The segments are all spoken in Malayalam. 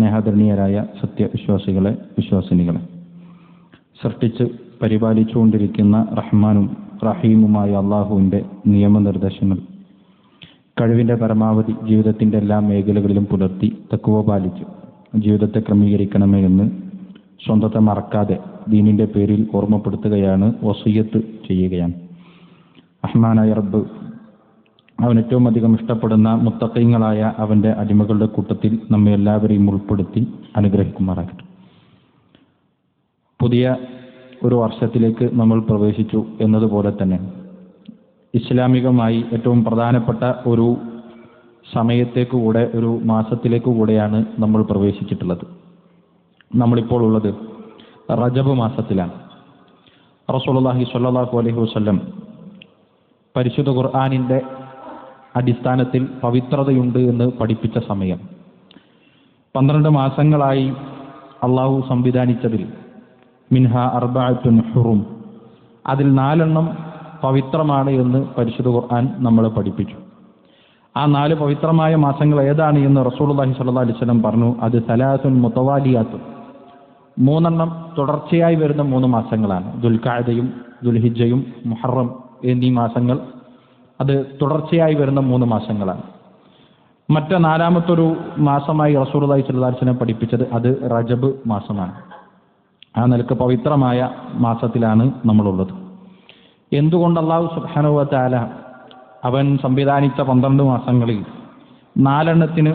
സ്നേഹധരണീയരായ സത്യവിശ്വാസികളെ വിശ്വാസിനികളെ. സൃഷ്ടിച്ച് പരിപാലിച്ചുകൊണ്ടിരിക്കുന്ന റഹ്മാനും റഹീമുമായ അള്ളാഹുവിന്റെ നിയമനിർദ്ദേശങ്ങൾ കഴിവിന്റെ പരമാവധി ജീവിതത്തിന്റെ എല്ലാ മേഖലകളിലും പുലർത്തി തക്കുവ പാലിച്ച് ജീവിതത്തെ ക്രമീകരിക്കണമേ എന്ന് സ്വന്തത്തെ മറക്കാതെ ദീനിന്റെ പേരിൽ ഓർമ്മപ്പെടുത്തുകയാണ് വസീയത്ത് ചെയ്യുകയാണ്. അഹ്മാനായ റബ്ബ് അവൻ ഏറ്റവും അധികം ഇഷ്ടപ്പെടുന്ന മുത്തക്കൈങ്ങളായ അവന്റെ അടിമകളുടെ കൂട്ടത്തിൽ നമ്മെ എല്ലാവരെയും ഉൾപ്പെടുത്തി അനുഗ്രഹിക്കുമാറാകട്ടെ. പുതിയ ഒരു വർഷത്തിലേക്ക് നമ്മൾ പ്രവേശിച്ചു എന്നതുപോലെ തന്നെ ഇസ്ലാമികമായി ഏറ്റവും പ്രധാനപ്പെട്ട ഒരു സമയത്തേക്ക് കൂടെ ഒരു മാസത്തിലേക്ക് കൂടെയാണ് നമ്മൾ പ്രവേശിച്ചിട്ടുള്ളത്. നമ്മളിപ്പോൾ ഉള്ളത് റജബ് മാസത്തിലാണ്. റസൂലുള്ളാഹി സ്വല്ലല്ലാഹു അലൈഹി വസല്ലം പരിശുദ്ധ ഖുർആാനിന്റെ അടിസ്ഥാനത്തിൽ പവിത്രതയുണ്ട് എന്ന് പഠിപ്പിച്ച സമയം. പന്ത്രണ്ട് മാസങ്ങളായി അള്ളാഹു സംവിധാനിച്ചതിൽ മിൻഹ അർബാത്തുൻ ഹുറും. അതിൽ നാലെണ്ണം പവിത്രമാണ് എന്ന് പരിശുദ്ധ ഖുർആൻ നമ്മളെ പഠിപ്പിച്ചു. ആ നാല് പവിത്രമായ മാസങ്ങൾ ഏതാണ് എന്ന് റസൂലുള്ളാഹി സല്ലാ അലൈഹി വസല്ലം പറഞ്ഞു. അത് സലാസുൻ മുത്തവാലിയാത്തു മൂന്നെണ്ണം തുടർച്ചയായി വരുന്ന മൂന്ന് മാസങ്ങളാണ്. ദുൽഖാദയും ദുൽഹിജയും മുഹറം എന്നീ മാസങ്ങൾ അത് തുടർച്ചയായി വരുന്ന മൂന്ന് മാസങ്ങളാണ്. മറ്റ് നാലാമത്തൊരു മാസമായി അലൈഹി വസല്ലം പഠിപ്പിച്ചത് അത് റജബ് മാസമാണ്. ആ നിലയ്ക്ക് പവിത്രമായ മാസത്തിലാണ് നമ്മളുള്ളത്. എന്തുകൊണ്ട് അള്ളാഹു സുബ്ഹാനഹു വ തആല അവൻ സംവിധാനിച്ച പന്ത്രണ്ട് മാസങ്ങളിൽ നാലെണ്ണത്തിന്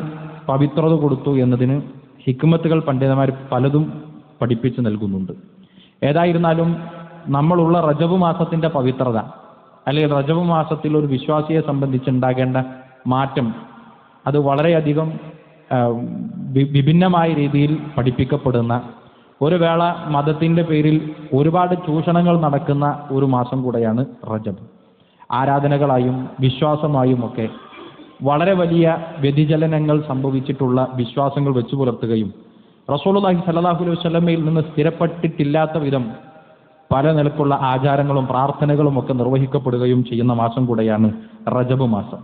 പവിത്രത കൊടുത്തു എന്നതിന് ഹിക്മത്തുകൾ പണ്ഡിതന്മാർ പലതും പഠിപ്പിച്ചു നൽകുന്നുണ്ട്. ഏതായിരുന്നാലും നമ്മളുള്ള റജബ് മാസത്തിന്റെ പവിത്രത അല്ലെങ്കിൽ റജബ് മാസത്തിൽ ഒരു വിശ്വാസിയെ സംബന്ധിച്ചുണ്ടാകേണ്ട മാറ്റം അത് വളരെയധികം വിഭിന്നമായ രീതിയിൽ പഠിപ്പിക്കപ്പെടുന്ന ഒരു വേള മതത്തിന്റെ പേരിൽ ഒരുപാട് ചൂഷണങ്ങൾ നടക്കുന്ന ഒരു മാസം കൂടെയാണ് റജബ്. ആരാധനകളായും വിശ്വാസമായും ഒക്കെ വളരെ വലിയ വ്യതിചലനങ്ങൾ സംഭവിച്ചിട്ടുള്ള വിശ്വാസങ്ങൾ വെച്ചു പുലർത്തുകയും റസൂലുള്ളാഹി സ്വല്ലല്ലാഹു അലൈഹി വസല്ലമയിൽ നിന്ന് സ്ഥിരപ്പെട്ടിട്ടില്ലാത്ത വിധം പല നിലക്കുള്ള ആചാരങ്ങളും പ്രാർത്ഥനകളും ഒക്കെ നിർവഹിക്കപ്പെടുകയും ചെയ്യുന്ന മാസം കൂടെയാണ് റജബ് മാസം.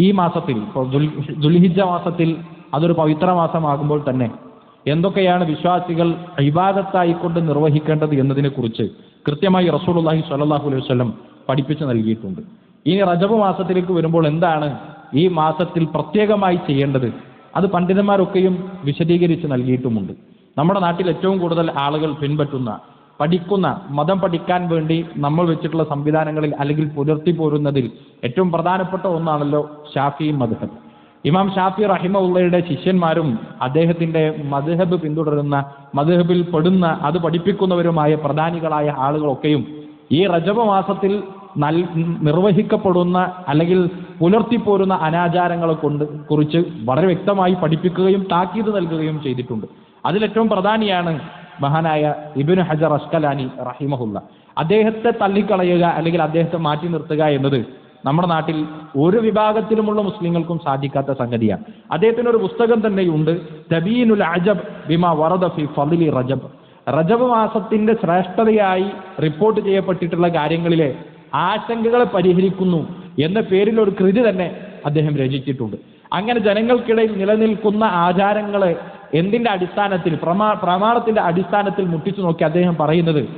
ഈ മാസത്തിൽ ഇപ്പോൾ ദുൽഹിജ മാസത്തിൽ അതൊരു പവിത്ര മാസമാകുമ്പോൾ തന്നെ എന്തൊക്കെയാണ് വിശ്വാസികൾ ഇബാദത്തായിക്കൊണ്ട് നിർവഹിക്കേണ്ടത് എന്നതിനെ കുറിച്ച് കൃത്യമായി റസൂലുള്ളാഹി സ്വല്ലല്ലാഹു അലൈഹി വസല്ലം പഠിപ്പിച്ചു നൽകിയിട്ടുണ്ട്. ഇനി റജബ് മാസത്തിലേക്ക് വരുമ്പോൾ എന്താണ് ഈ മാസത്തിൽ പ്രത്യേകമായി ചെയ്യേണ്ടത്? അത് പണ്ഡിതന്മാരൊക്കെയും വിശദീകരിച്ച് നൽകിയിട്ടുമുണ്ട്. നമ്മുടെ നാട്ടിൽ ഏറ്റവും കൂടുതൽ ആളുകൾ പിൻപറ്റുന്ന പഠിക്കുന്ന മതം പഠിക്കാൻ വേണ്ടി നമ്മൾ വെച്ചിട്ടുള്ള സംവിധാനങ്ങളിൽ അല്ലെങ്കിൽ പുലർത്തി പോരുന്നതിൽ ഏറ്റവും പ്രധാനപ്പെട്ട ഒന്നാണല്ലോ ഷാഫി മദ്ഹബ്. ഇമാം ഷാഫി റഹിമുള്ളയുടെ ശിഷ്യന്മാരും അദ്ദേഹത്തിന്റെ മദ്ഹബ് പിന്തുടരുന്ന മദ്ഹബിൽ പെടുന്ന അത് പഠിപ്പിക്കുന്നവരുമായ പ്രധാനികളായ ആളുകളൊക്കെയും ഈ റജബ മാസത്തിൽ നൽ നിർവഹിക്കപ്പെടുന്ന അല്ലെങ്കിൽ പുലർത്തിപ്പോരുന്ന അനാചാരങ്ങളെ കൊണ്ട് കുറിച്ച് വളരെ വ്യക്തമായി പഠിപ്പിക്കുകയും താക്കീത് നൽകുകയും ചെയ്തിട്ടുണ്ട്. അതിലേറ്റവും പ്രധാനിയാണ് മഹാനായ ഇബിനു ഹജർ അഷ്കലാനി റഹിമഹുല്ല. അദ്ദേഹത്തെ തള്ളിക്കളയുക അല്ലെങ്കിൽ അദ്ദേഹത്തെ മാറ്റി നിർത്തുക എന്നത് നമ്മുടെ നാട്ടിൽ ഒരു വിഭാഗത്തിലുമുള്ള മുസ്ലിങ്ങൾക്കും സാധിക്കാത്ത സംഗതിയാണ്. അദ്ദേഹത്തിന് ഒരു പുസ്തകം തന്നെയുണ്ട് തബീനുൽ അജബ് ബിമ വറദ ഫി ഫളിലി റജബ്. റജബ് മാസത്തിന്റെ ശ്രേഷ്ഠതയായി റിപ്പോർട്ട് ചെയ്യപ്പെട്ടിട്ടുള്ള കാര്യങ്ങളിലെ ആശങ്കകളെ പരിഹരിക്കുന്നു എന്ന പേരിൽ ഒരു കൃതി തന്നെ അദ്ദേഹം രചിച്ചിട്ടുണ്ട്. അങ്ങനെ ജനങ്ങൾക്കിടയിൽ നിലനിൽക്കുന്ന ആചാരങ്ങളെ എന്തിന്റെ അടിസ്ഥാനത്തിൽ? പ്രമാ പ്രമാണത്തിന്റെ അടിസ്ഥാനത്തിൽ മുട്ടിച്ചു നോക്കി അദ്ദേഹം പറയുന്നത്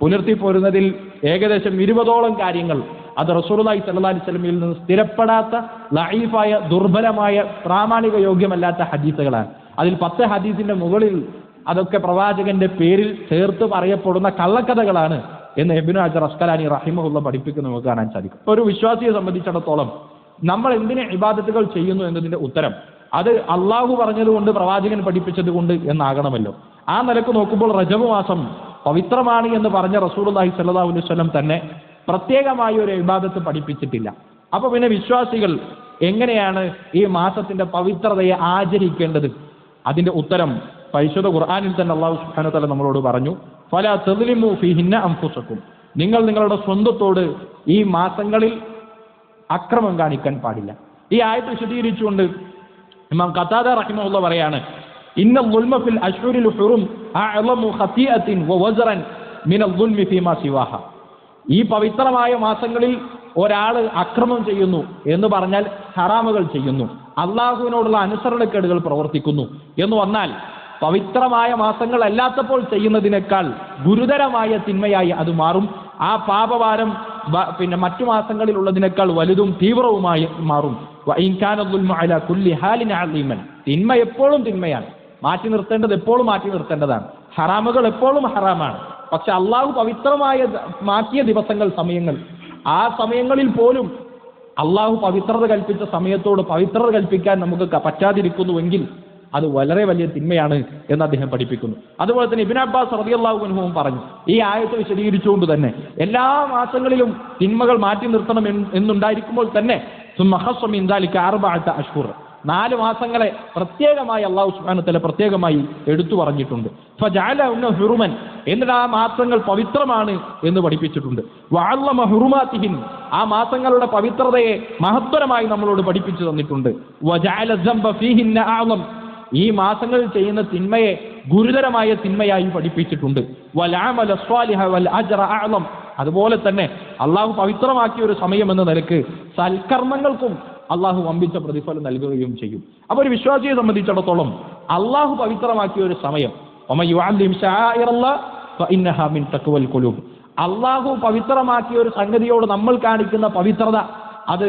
പുലർത്തി പോരുന്നതിൽ ഏകദേശം ഇരുപതോളം കാര്യങ്ങൾ അത് റസൂറുലായി സല്ലി സ്വലമിയിൽ നിന്ന് സ്ഥിരപ്പെടാത്ത ലൈഫായ ദുർബലമായ പ്രാമാണിക യോഗ്യമല്ലാത്ത ഹദീസുകളാണ്. അതിൽ പത്ത് ഹദീസിന്റെ മുകളിൽ അതൊക്കെ പ്രവാചകന്റെ പേരിൽ ചേർത്ത് പറയപ്പെടുന്ന കള്ളക്കഥകളാണ് എന്ന് എബിനു അജർ അസ്കലാനി റഹിമുള്ള പഠിപ്പിക്കുന്ന നമുക്ക് കാണാൻ സാധിക്കും. ഒരു വിശ്വാസിയെ സംബന്ധിച്ചിടത്തോളം നമ്മൾ എന്തിനെ ഇബാദത്തുകൾ ചെയ്യുന്നു എന്നതിന്റെ ഉത്തരം അത് അള്ളാഹു പറഞ്ഞതുകൊണ്ട് പ്രവാചകൻ പഠിപ്പിച്ചത് കൊണ്ട് എന്നാകണമല്ലോ. ആ നിലയ്ക്ക് നോക്കുമ്പോൾ റജബ് മാസം പവിത്രമാണ് എന്ന് പറഞ്ഞ റസൂലുള്ളാഹി സ്വല്ലല്ലാഹു അലൈഹി വസല്ലം തന്നെ പ്രത്യേകമായ ഒരു വിവാദത്ത് പഠിപ്പിച്ചിട്ടില്ല. അപ്പൊ പിന്നെ വിശ്വാസികൾ എങ്ങനെയാണ് ഈ മാസത്തിന്റെ പവിത്രതയെ ആചരിക്കേണ്ടത്? അതിന്റെ ഉത്തരം പരിശുദ്ധ ഖുർആാനിൽ തന്നെ അള്ളാഹു സുബ്ഹാനഹു വതആല നമ്മളോട് പറഞ്ഞു ഫല തെളിമു ഫിഹിന്ന അംഫുസക്കും നിങ്ങൾ നിങ്ങളുടെ സ്വന്തത്തോട് ഈ മാസങ്ങളിൽ അക്രമം കാണിക്കാൻ പാടില്ല. ഈ ആയത്ത് വിശദീകരിച്ചുകൊണ്ട് ഇമാം ഖത്താദ റഹിമഹുള്ള പറയാണ് ഇന്ന ളുൽമ ഫിൽ അശ്ഹുരിൽ ഹുറും അഅളമു ഖതീഅത്തിൻ വവസ്റൻ മിന ളുൽമി ഫീമാ സിവാഹ. ഈ പവിത്രമായ മാസങ്ങളിൽ ഒരാൾ അക്രമം ചെയ്യുന്നു എന്ന് പറഞ്ഞാൽ ഹറാമുകൾ ചെയ്യുന്നു. അള്ളാഹുവിനോടുള്ള അനുസരണക്കേടുകൾ പ്രവർത്തിക്കുന്നു എന്ന് വന്നാൽ പവിത്രമായ മാസങ്ങൾ അല്ലാത്തപ്പോൾ ചെയ്യുന്നതിനേക്കാൾ ഗുരുതരമായ തിന്മയായി അത് മാറും. ആ പാപഭാരം പിന്നെ മറ്റു മാസങ്ങളിൽ ഉള്ളതിനേക്കാൾ വലുതും തീവ്രവുമായി മാറും. ഹാലിൻ. തിന്മ എപ്പോഴും തിന്മയാണ്. മാറ്റി നിർത്തേണ്ടത് എപ്പോഴും മാറ്റി നിർത്തേണ്ടതാണ്. ഹറാമുകൾ എപ്പോഴും ഹറാമാണ്. പക്ഷെ അള്ളാഹു പവിത്രമായ മാറ്റിയ ദിവസങ്ങൾ സമയങ്ങൾ. ആ സമയങ്ങളിൽ പോലും അള്ളാഹു പവിത്രത കൽപ്പിച്ച സമയത്തോട് പവിത്രത കൽപ്പിക്കാൻ നമുക്ക് പറ്റാതിരിക്കുന്നുവെങ്കിൽ അത് വളരെ വലിയ തിന്മയാണ് എന്ന് അദ്ദേഹം പഠിപ്പിക്കുന്നു. അതുപോലെ തന്നെ ഇബിൻ അബ്ബാസ് റളിയല്ലാഹു അൻഹുവും പറഞ്ഞു. ഈ ആയത്ത് വിശദീകരിച്ചുകൊണ്ട് തന്നെ എല്ലാ മാസങ്ങളിലും തിന്മകൾ മാറ്റി നിർത്തണം എന്ന് എന്നുണ്ടായിരിക്കുമ്പോൾ തന്നെ അഷ്ഹുർ നാല് മാസങ്ങളെ പ്രത്യേകമായി അള്ളാഹു സുബ്ഹാനഹു തആല പ്രത്യേകമായി എടുത്തു പറഞ്ഞിട്ടുണ്ട്. ഹുറുമൻ എന്നിട്ട് ആ മാസങ്ങൾ പവിത്രമാണ് എന്ന് പഠിപ്പിച്ചിട്ടുണ്ട്. വഅല്ലമ ഹുറുമാതിഹിൻ ആ മാസങ്ങളുടെ പവിത്രതയെ മഹത്വരമായി നമ്മളോട് പഠിപ്പിച്ചു തന്നിട്ടുണ്ട്. ഈ മാസങ്ങളിൽ ചെയ്യുന്ന തിന്മയെ ഗുരുതരമായ തിന്മയായി പഠിപ്പിച്ചിട്ടുണ്ട്. വലാമല സ്വാലിഹ വൽ അജറ അഅളം അതുപോലെ തന്നെ അള്ളാഹു പവിത്രമാക്കിയ ഒരു സമയം എന്ന നിലയ്ക്ക് സൽക്കർമ്മങ്ങൾക്കും അള്ളാഹു വമ്പിച്ച പ്രതിഫലം നൽകുകയും ചെയ്യും. അപ്പോൾ ഒരു വിശ്വാസിയെ സംബന്ധിച്ചിടത്തോളം അള്ളാഹു പവിത്രമാക്കിയ ഒരു സമയം അള്ളാഹു പവിത്രമാക്കിയ ഒരു സംഗതിയോട് നമ്മൾ കാണിക്കുന്ന പവിത്രത അത്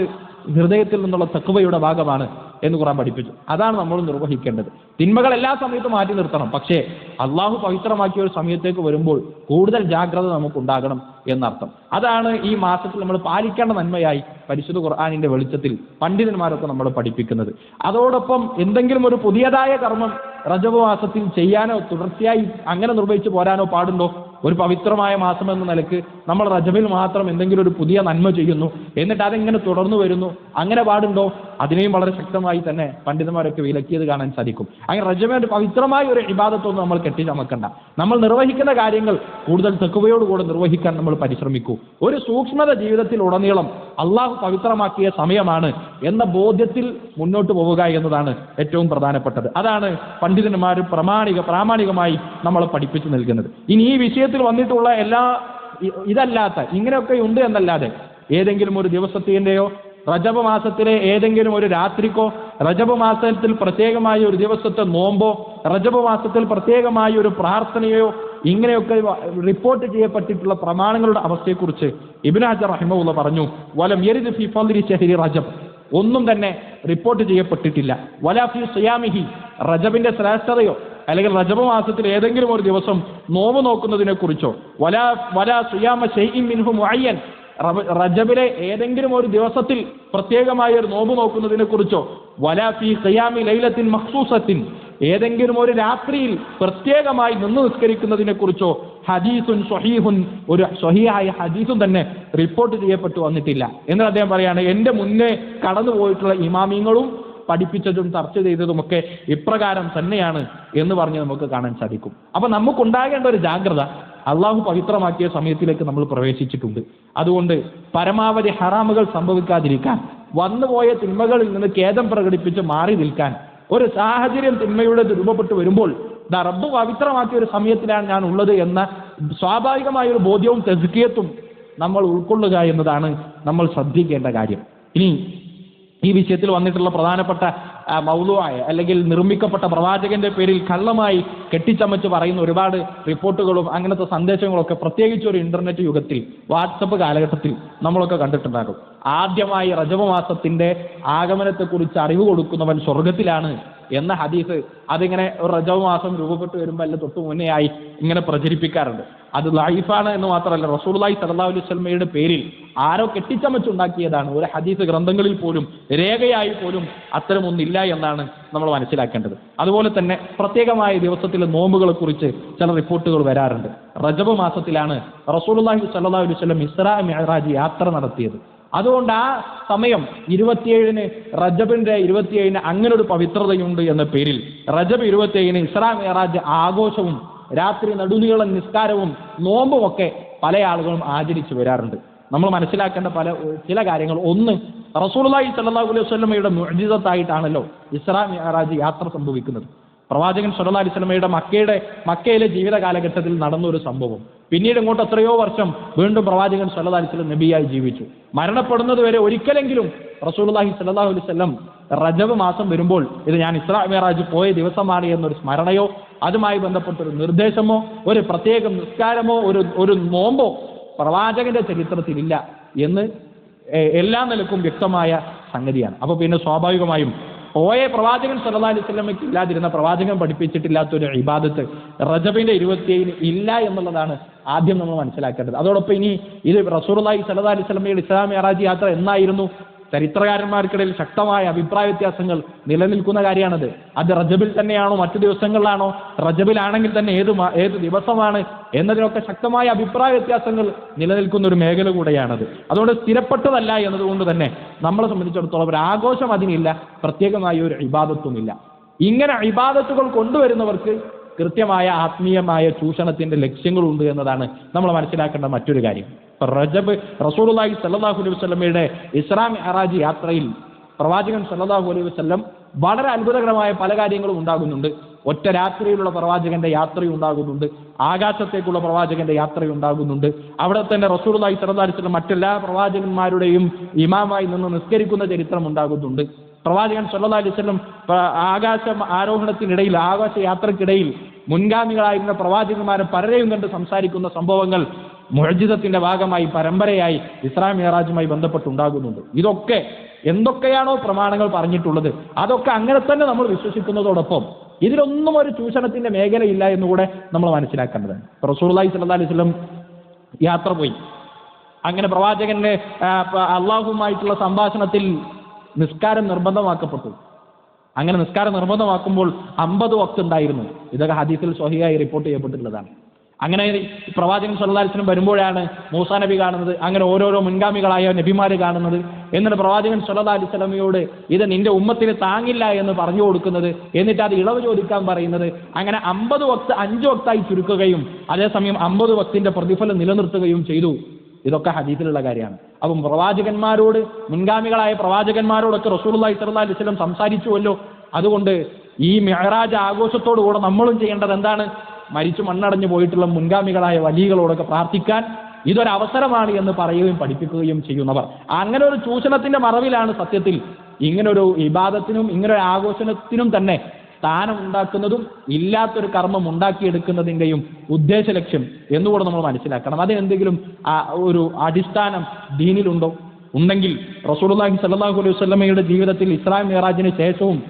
ഹൃദയത്തിൽ നിന്നുള്ള തക്കുവയുടെ ഭാഗമാണ്. എന്ന് ഖുറാൻ പഠിപ്പിച്ചു. അതാണ് നമ്മൾ നിർവഹിക്കേണ്ടത്. തിന്മകൾ എല്ലാ സമയത്തും മാറ്റി നിർത്തണം. പക്ഷേ അള്ളാഹു പവിത്രമാക്കിയ ഒരു സമയത്തേക്ക് വരുമ്പോൾ കൂടുതൽ ജാഗ്രത നമുക്കുണ്ടാകണം എന്നർത്ഥം. അതാണ് ഈ മാസത്തിൽ നമ്മൾ പാലിക്കേണ്ട നന്മയായി പരിശുദ്ധ ഖുർആാനിന്റെ വെളിച്ചത്തിൽ പണ്ഡിതന്മാരൊക്കെ നമ്മൾ പഠിപ്പിക്കുന്നത്. അതോടൊപ്പം എന്തെങ്കിലും ഒരു പുതിയതായ കർമ്മം റജബ് മാസത്തിൽ ചെയ്യാനോ തുടർച്ചയായി അങ്ങനെ നിർവഹിച്ചു പോരാനോ പാടുണ്ടോ? ഒരു പവിത്രമായ മാസം എന്ന നിലയ്ക്ക് നമ്മൾ റജബിൽ മാത്രം എന്തെങ്കിലും ഒരു പുതിയ നന്മ ചെയ്യുന്നു. എന്നിട്ട് അതെങ്ങനെ തുടർന്നു വരുന്നു? അങ്ങനെ പാടുണ്ടോ? അതിനെയും വളരെ ശക്തമായി തന്നെ പണ്ഡിതന്മാരൊക്കെ വിലക്കിയത് കാണാൻ സാധിക്കും. അങ്ങനെ റജബ് ഒരു പവിത്രമായ ഒരു ഇബാദത്തൊന്നും നമ്മൾ കെട്ടി കെട്ടിച്ചമക്കണ്ട നമ്മൾ നിർവഹിക്കുന്ന കാര്യങ്ങൾ കൂടുതൽ തെക്കുവയോടുകൂടെ നിർവഹിക്കാൻ നമ്മൾ പരിശ്രമിക്കൂ. ഒരു സൂക്ഷ്മത ജീവിതത്തിൽ ഉടനീളം അള്ളാഹു പവിത്രമാക്കിയ സമയമാണ് എന്ന ബോധ്യത്തിൽ മുന്നോട്ട് പോവുക എന്നതാണ് ഏറ്റവും പ്രധാനപ്പെട്ടത്. അതാണ് പണ്ഡിതന്മാർ പ്രമാണിക പ്രാമാണികമായി നമ്മളെ പഠിപ്പിച്ചു നൽകുന്നത്. ഇനി ഈ വിഷയത്തിൽ വന്നിട്ടുള്ള എല്ലാ ഇതല്ലാത്ത ഇങ്ങനെയൊക്കെ ഉണ്ട് എന്നല്ലാതെ ഏതെങ്കിലും ഒരു ദിവസത്തിന്റെയോ റജബ് മാസത്തിലെ ഏതെങ്കിലും ഒരു രാത്രിക്കോ റജബ് മാസത്തിൽ പ്രത്യേകമായ ഒരു ദിവസത്തെ നോമ്പോ റജബ് മാസത്തിൽ പ്രത്യേകമായ ഒരു പ്രാർത്ഥനയോ ഇങ്ങനെയൊക്കെ റിപ്പോർട്ട് ചെയ്യപ്പെട്ടിട്ടുള്ള പ്രമാണങ്ങളുടെ അവസ്ഥയെക്കുറിച്ച് ഇബ്നു ഹജർ റഹിമഹുള്ള പറഞ്ഞു വലം യരിദ് ഫി റജബ്. ഒന്നും തന്നെ റിപ്പോർട്ട് ചെയ്യപ്പെട്ടിട്ടില്ല. വലാഫി സുയാമിഹി. റജബിന്റെ ശ്രേഷ്ഠതയോ അല്ലെങ്കിൽ റജബ് മാസത്തിൽ ഏതെങ്കിലും ഒരു ദിവസം നോമ്പ് നോക്കുന്നതിനെ കുറിച്ചോ വലാ വലാ സുയാമ ഷെയ്ഇൻ മിൻഹു മുഅയ്യൻ. റജബിലെ ഏതെങ്കിലും ഒരു ദിവസത്തിൽ പ്രത്യേകമായ ഒരു നോമ്പ് നോക്കുന്നതിനെ കുറിച്ചോ വലാഫി ഖയാമി ലൈലത്തിൻ മഖ്സൂസത്തിൻ ഏതെങ്കിലും ഒരു രാത്രിയിൽ പ്രത്യേകമായി നിന്ന് നിസ്കരിക്കുന്നതിനെ കുറിച്ചോ ഹദീസുൻ സ്വഹീഹുൻ ഒരു സ്വഹീഹായ ഹദീസും തന്നെ റിപ്പോർട്ട് ചെയ്യപ്പെട്ടു വന്നിട്ടില്ല. എന്നിട്ട് അദ്ദേഹം പറയാണ് എന്റെ മുന്നേ കടന്നു പോയിട്ടുള്ള ഇമാമിങ്ങളും പഠിപ്പിച്ചതും ചർച്ച ചെയ്തതുമൊക്കെ ഇപ്രകാരം തന്നെയാണ് എന്ന് പറഞ്ഞ് നമുക്ക് കാണാൻ സാധിക്കും. അപ്പൊ നമുക്കുണ്ടാകേണ്ട ഒരു ജാഗ്രത അള്ളാഹു പവിത്രമാക്കിയ സമയത്തിലേക്ക് നമ്മൾ പ്രവേശിച്ചിട്ടുണ്ട്. അതുകൊണ്ട് പരമാവധി ഹറാമുകൾ സംഭവിക്കാതിരിക്കാൻ വന്നുപോയ തിന്മകളിൽ നിന്ന് ഖേദം പ്രകടിപ്പിച്ച് മാറി നിൽക്കാൻ ഒരു സാഹചര്യം തിന്മയുടെ രൂപപ്പെട്ടു വരുമ്പോൾ ദാ റബ്ബ് പവിത്രമാക്കിയ ഒരു സമയത്തിലാണ് ഞാൻ ഉള്ളത് എന്ന സ്വാഭാവികമായ ഒരു ബോധ്യവും തെസ്കിയത്തും നമ്മൾ ഉൾക്കൊള്ളുക എന്നതാണ് നമ്മൾ ശ്രദ്ധിക്കേണ്ട കാര്യം. ഇനി ഈ വിഷയത്തിൽ വന്നിട്ടുള്ള പ്രധാനപ്പെട്ട മൗതുവായ അല്ലെങ്കിൽ നിർമ്മിക്കപ്പെട്ട പ്രവാചകന്റെ പേരിൽ കള്ളമായി കെട്ടിച്ചമച്ച് പറയുന്ന ഒരുപാട് റിപ്പോർട്ടുകളും അങ്ങനത്തെ സന്ദേശങ്ങളൊക്കെ പ്രത്യേകിച്ച് ഒരു ഇന്റർനെറ്റ് യുഗത്തിൽ വാട്സപ്പ് കാലഘട്ടത്തിൽ നമ്മളൊക്കെ കണ്ടിട്ടുണ്ടാകും. ആദ്യമായി റജവമാസത്തിന്റെ ആഗമനത്തെക്കുറിച്ച് അറിവ് കൊടുക്കുന്നവൻ സ്വർഗത്തിലാണ് എന്ന ഹദീസ് അതിങ്ങനെ ഒരു റജബ് മാസം രൂപപ്പെട്ട് വരുമ്പോൾ അല്ല തൊട്ട് മുന്നേയായി ഇങ്ങനെ പ്രചരിപ്പിക്കാറുണ്ട്. അത് ലൈഫാണ് എന്ന് മാത്രമല്ല റസൂർലായി സല്ലാഹു അലൈഹി സ്വലമയുടെ പേരിൽ ആരോ കെട്ടിച്ചമച്ചുണ്ടാക്കിയതാണ്. ഒരു ഹദീസ് ഗ്രന്ഥങ്ങളിൽ പോലും രേഖയായി പോലും അത്തരമൊന്നില്ല എന്നാണ് നമ്മൾ മനസ്സിലാക്കേണ്ടത്. അതുപോലെ തന്നെ പ്രത്യേകമായ ദിവസത്തിലെ നോമ്പുകളെ കുറിച്ച് ചില റിപ്പോർട്ടുകൾ വരാറുണ്ട്. റജബ് മാസത്തിലാണ് റസൂലുള്ളാഹി സ്വല്ലല്ലാഹു അലൈഹി വസല്ലം ഇസ്രാ മിഅ്റാജ് യാത്ര നടത്തിയത്. അതുകൊണ്ട് ആ സമയം ഇരുപത്തിയേഴിന് റജബിന്റെ ഇരുപത്തിയേഴിന് അങ്ങനെ ഒരു പവിത്രതയുണ്ട് എന്ന പേരിൽ. റജബ് ഇരുപത്തിയേഴിന് ഇസ്ലാം മെഹറാജ് ആഘോഷവും രാത്രി നടുനീളം നിസ്കാരവും നോമ്പും ഒക്കെ പല ആളുകളും ആചരിച്ചു വരാറുണ്ട്. നമ്മൾ മനസ്സിലാക്കേണ്ട പല ചില കാര്യങ്ങൾ. ഒന്ന് റസൂലുള്ളാഹി സ്വല്ലല്ലാഹു അലൈഹി വസല്ലമയുടെ മുഅ്ജിസത്തായിട്ടാണല്ലോ ഇസ്ലാം മെഹറാജ് യാത്ര സംഭവിക്കുന്നത്. പ്രവാചകൻ സല്ലല്ലാഹു അലൈഹി വസല്ലമയുടെ മക്കയുടെ മക്കയിലെ ജീവിത കാലഘട്ടത്തിൽ നടന്ന ഒരു സംഭവം. പിന്നീട് ഇങ്ങോട്ട് എത്രയോ വർഷം വീണ്ടും പ്രവാചകൻ സല്ലല്ലാഹു അലൈഹി വസല്ലം നബിയായി ജീവിച്ചു. മരണപ്പെടുന്നത് വരെ ഒരിക്കലെങ്കിലും റസൂലുള്ളാഹി സ്വല്ലല്ലാഹു അലൈഹി വസല്ലം റജബ് മാസം വരുമ്പോൾ ഇത് ഞാൻ ഇസ്ലാ മേറാജ് പോയ ദിവസമാണ് എന്നൊരു സ്മരണയോ അതുമായി ബന്ധപ്പെട്ട ഒരു നിർദ്ദേശമോ ഒരു പ്രത്യേക നിസ്കാരമോ ഒരു ഒരു നോമ്പോ പ്രവാചകന്റെ ചരിത്രത്തിലില്ല എന്ന് എല്ലാ നിലക്കും വ്യക്തമായ സംഗതിയാണ്. അപ്പോൾ പിന്നെ സ്വാഭാവികമായും പോയ പ്രവാചകൻ സല്ലാ അലൈഹി വസല്ലമയ്ക്ക് ഇല്ലാതിരുന്ന പ്രവാചകൻ പഠിപ്പിച്ചിട്ടില്ലാത്ത ഒരു ഇബാദത്ത് റജബിന്റെ ഇരുപത്തിയേഴിന് ഇല്ല എന്നുള്ളതാണ് ആദ്യം നമ്മൾ മനസ്സിലാക്കേണ്ടത്. അതോടൊപ്പം ഇനി ഇത് റസൂർലായി സല്ലാ അലൈഹി വസല്ലമയുടെ ഇസ്ലാം മിറാജ് യാത്ര എന്നായിരുന്നു ചരിത്രകാരന്മാർക്കിടയിൽ ശക്തമായ അഭിപ്രായ വ്യത്യാസങ്ങൾ നിലനിൽക്കുന്ന കാര്യമാണത്. അത് റജബിൽ തന്നെയാണോ? മറ്റു ദിവസങ്ങളിലാണോ? റജബിലാണെങ്കിൽ തന്നെ ഏത് ഏത് ദിവസമാണ്? എന്നതിനൊക്കെ ശക്തമായ അഭിപ്രായ വ്യത്യാസങ്ങൾ നിലനിൽക്കുന്ന ഒരു മേഖല കൂടെയാണത്. അതുകൊണ്ട് സ്ഥിരപ്പെട്ടതല്ല എന്നതുകൊണ്ട് തന്നെ നമ്മളെ സംബന്ധിച്ചിടത്തോളം ഒരു ആഘോഷം അതിനില്ല. പ്രത്യേകമായ ഒരു ഇബാദത്തുമില്ല. ഇങ്ങനെ ഇബാദത്തുകൾ കൊണ്ടുവരുന്നവർക്ക് കൃത്യമായ ആത്മീയമായ ചൂഷണത്തിന്റെ ലക്ഷ്യങ്ങളുണ്ട് എന്നതാണ് നമ്മൾ മനസ്സിലാക്കേണ്ട മറ്റൊരു കാര്യം. റജബ് റസൂലുള്ളാഹി സല്ലല്ലാഹു അലൈഹി വസല്ലമയുടെ ഇസ്ലാം അറാജ് യാത്രയിൽ പ്രവാചകൻ സല്ലല്ലാഹു അലൈഹി വസല്ലം വളരെ അത്ഭുതകരമായ പല കാര്യങ്ങളും ഉണ്ടാകുന്നുണ്ട്. ഒറ്റ രാത്രിയിലുള്ള പ്രവാചകന്റെ യാത്രയുണ്ടാകുന്നുണ്ട് ആകാശത്തേക്കുള്ള പ്രവാചകന്റെ യാത്രയും ഉണ്ടാകുന്നുണ്ട്. അവിടെ തന്നെ അലൈഹി വസല്ലം മറ്റെല്ലാ പ്രവാചകന്മാരുടെയും ഇമാമായി നിന്ന് നിസ്കരിക്കുന്ന ചരിത്രം ഉണ്ടാകുന്നുണ്ട്. പ്രവാചകൻ സല്ലാ അലൈഹി വസല്ലം ആകാശ ആരോഹണത്തിനിടയിൽ ആകാശ യാത്രക്കിടയിൽ മുൻഗാമികളായിരുന്ന പ്രവാചകന്മാരെ പലരെയും കണ്ട് സംസാരിക്കുന്ന സംഭവങ്ങൾ മുഴജിതത്തിന്റെ ഭാഗമായി പരമ്പരയായി ഇസ്ലാം മിറാജുമായി ബന്ധപ്പെട്ടുണ്ടാകുന്നുണ്ട്. ഇതൊക്കെ എന്തൊക്കെയാണോ പ്രമാണങ്ങൾ പറഞ്ഞിട്ടുള്ളത് അതൊക്കെ അങ്ങനെ തന്നെ നമ്മൾ വിശ്വസിക്കുന്നതോടൊപ്പം ഇതിലൊന്നും ഒരു ചൂഷണത്തിന്റെ മേഖലയില്ല എന്നുകൂടെ നമ്മൾ മനസ്സിലാക്കേണ്ടതാണ്. റസൂർലായി സല്ലാ അലൈഹി വസല്ലം യാത്ര പോയി. അങ്ങനെ പ്രവാചകന്റെ അള്ളാഹുമായിട്ടുള്ള സംഭാഷണത്തിൽ നിസ്കാരം നിർബന്ധമാക്കപ്പെട്ടു. അങ്ങനെ നിസ്കാരം നിർബന്ധമാക്കുമ്പോൾ അമ്പത് വക്ത് ഉണ്ടായിരുന്നു. ഇതൊക്കെ ഹദീസിൽ സ്വഹിയായി റിപ്പോർട്ട് ചെയ്യപ്പെട്ടിട്ടുള്ളതാണ്. അങ്ങനെ പ്രവാചകൻ സല്ലാസ്ലം വരുമ്പോഴാണ് മൂസാ നബി കാണുന്നത്. അങ്ങനെ ഓരോരോ മുൻഗാമികളായ നബിമാർ കാണുന്നത്. എന്നിട്ട് പ്രവാചകൻ സല്ലാ അലിസ്ലമിയോട് ഇത് നിന്റെ ഉമ്മത്തിന് താങ്ങില്ല എന്ന് പറഞ്ഞു കൊടുക്കുന്നത്. എന്നിട്ട് അത് ഇളവ് ചോദിക്കാൻ പറയുന്നത്. അങ്ങനെ അമ്പത് വക്ത് അഞ്ച് വക്തായി ചുരുക്കുകയും അതേസമയം അമ്പത് വക്തിന്റെ പ്രതിഫലം നിലനിർത്തുകയും ചെയ്തു. ഇതൊക്കെ ഹദീസിലുള്ള കാര്യമാണ്. അപ്പം പ്രവാചകന്മാരോട് മുൻഗാമികളായ പ്രവാചകന്മാരോടൊക്കെ റസൂലുള്ളാഹി സ്വല്ലല്ലാഹി സംസാരിച്ചുവല്ലോ. അതുകൊണ്ട് ഈ മെഹറാജ് ആഘോഷത്തോടു കൂടെ നമ്മളും ചെയ്യേണ്ടത് എന്താണ്? മരിച്ചു മണ്ണടഞ്ഞു പോയിട്ടുള്ള മുൻഗാമികളായ വലിയകളോടൊക്കെ പ്രാർത്ഥിക്കാൻ ഇതൊരവസരമാണ് എന്ന് പറയുകയും പഠിപ്പിക്കുകയും ചെയ്യുന്നവർ. അങ്ങനെ ഒരു ചൂഷണത്തിന്റെ മറവിലാണ് സത്യത്തിൽ. ഇങ്ങനൊരു ഇബാദത്തിനും ഇങ്ങനൊരു ആഘോഷത്തിനും തന്നെ സ്ഥാനം ഉണ്ടാക്കുന്നതും ഇല്ലാത്തൊരു കർമ്മം ഉണ്ടാക്കിയെടുക്കുന്നതിന്റെയും ഉദ്ദേശ ലക്ഷ്യം എന്നുകൂടെ നമ്മൾ മനസ്സിലാക്കണം. അതിനെന്തെങ്കിലും ഒരു അടിസ്ഥാനം ദീനിലുണ്ടോ? ഉണ്ടെങ്കിൽ റസൂലുള്ളാഹി സല്ലാഹു അലൈഹി വസ്ലമയുടെ ജീവിതത്തിൽ ഇസ്ലാം മിറാജിന് ശേഷവും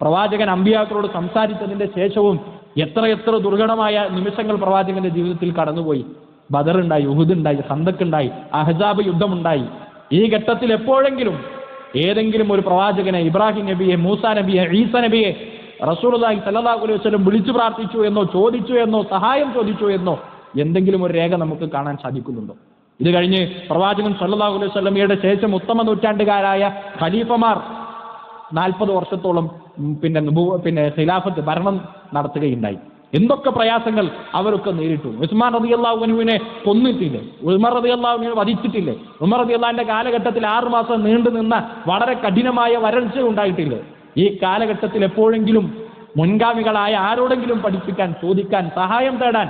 പ്രവാചകൻ അമ്പിയാക്കളോട് സംസാരിച്ചതിന്റെ ശേഷവും എത്ര എത്ര ദുർഘടമായ നിമിഷങ്ങൾ പ്രവാചകന്റെ ജീവിതത്തിൽ കടന്നുപോയി. ബദർ ഉണ്ടായി ഉഹുദ് ഉണ്ടായി സന്തക്ക് ഉണ്ടായി അഹജാബ് യുദ്ധമുണ്ടായി. ഈ ഘട്ടത്തിൽ എപ്പോഴെങ്കിലും ഏതെങ്കിലും ഒരു പ്രവാചകനെ ഇബ്രാഹിം നബിയെ മൂസ നബിയെ ഈസ നബിയെ റസൂലുള്ളാഹി സല്ലല്ലാഹു അലൈഹി വസല്ലം വിളിച്ചു പ്രാർത്ഥിച്ചു എന്നോ ചോദിച്ചു എന്നോ സഹായം ചോദിച്ചു എന്നോ എന്തെങ്കിലും ഒരു രേഖ നമുക്ക് കാണാൻ സാധിക്കുന്നുണ്ടോ? ഇത് കഴിഞ്ഞ് പ്രവാചകൻ സല്ലല്ലാഹു അലൈഹി വസല്ലമയുടെ ശേഷം ഉത്തമ നൂറ്റാണ്ടുകാരായ ഖലീഫമാർ നാൽപ്പത് വർഷത്തോളം പിന്നെ പിന്നെ ഖിലാഫത്ത് ഭരണം നടത്തുകയുണ്ടായി. എന്തൊക്കെ പ്രയാസങ്ങൾ അവരൊക്കെ നേരിട്ടു. ഉസ്മാൻ റതി അള്ളാഹുവിനെ കൊന്നിട്ടില്ലേ? ഉമർ റതി അള്ളാഹുവിനെ വധിച്ചിട്ടില്ലേ? ഉമർ റതി അള്ളാഹിന്റെ കാലഘട്ടത്തിൽ ആറു മാസം നീണ്ടു നിന്ന വളരെ കഠിനമായ വരൾച്ച ഉണ്ടായിട്ടില്ലേ? ഈ കാലഘട്ടത്തിൽ എപ്പോഴെങ്കിലും മുൻഗാമികളായ ആരോടെങ്കിലും പഠിപ്പിക്കാൻ ചോദിക്കാൻ സഹായം തേടാൻ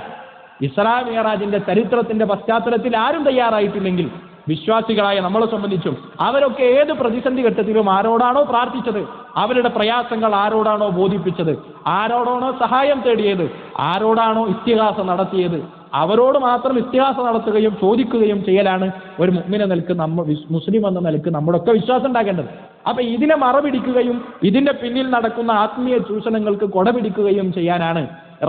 ഇസ്ലാം മിയറാജിന്റെ ചരിത്രത്തിന്റെ പശ്ചാത്തലത്തിൽ ആരും തയ്യാറായിട്ടില്ലെങ്കിൽ വിശ്വാസികളായ നമ്മളെ സംബന്ധിച്ചും അവരൊക്കെ ഏത് പ്രതിസന്ധി ഘട്ടത്തിലും ആരോടാണോ പ്രാർത്ഥിച്ചത് അവരുടെ പ്രയാസങ്ങൾ ആരോടാണോ ബോധിപ്പിച്ചത് ആരോടാണോ സഹായം തേടിയത് ആരോടാണോ ഇത്യഹാസം നടത്തിയത് അവരോട് മാത്രം ഇത്യഹാസം നടത്തുകയും ചോദിക്കുകയും ചെയ്യലാണ് ഒരു മുഗ്മിനെ നിലയ്ക്ക് നമ്മ മുസ്ലിം എന്ന നിലയ്ക്ക് നമ്മുടെയൊക്കെ വിശ്വാസം ഉണ്ടാക്കേണ്ടത് അപ്പൊ ഇതിനെ മറപിടിക്കുകയും ഇതിന്റെ പിന്നിൽ നടക്കുന്ന ആത്മീയ ചൂഷണങ്ങൾക്ക് കൊടപിടിക്കുകയും ചെയ്യാനാണ്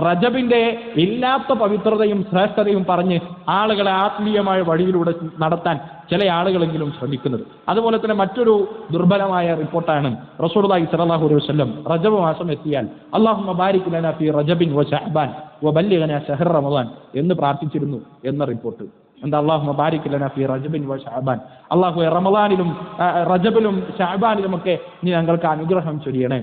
റജബിന്റെ ഇല്ലാത്ത പവിത്രതയും ശ്രേഷ്ഠതയും പറഞ്ഞ് ആളുകളെ ആത്മീയമായ വഴിയിലൂടെ നടത്താൻ ചില ആളുകളെങ്കിലും ശ്രമിക്കുന്നത്. അതുപോലെ തന്നെ മറ്റൊരു ദുർബലമായ റിപ്പോർട്ടാണ് റസൂർദായി സലാഹു അലൈഹി വസല്ലം റജബ് മാസം എത്തിയാൽ അള്ളാഹു മബാരിക് റജബിൻ വ ഷഹബാൻ വ ബല്ലിഗ്നാ ശഹർ റമദാൻ എന്ന് പ്രാർത്ഥിച്ചിരുന്നു എന്ന റിപ്പോർട്ട്. എന്താ അള്ളാഹു ബാരിക് ഫീ റജബിൻ വ ശഅബാൻ അള്ളാഹു റമദാനിലും റജബിലും ഷഅബാനിലും ഒക്കെ നീ ഞങ്ങൾക്ക് അനുഗ്രഹം ചൊരിയണേ.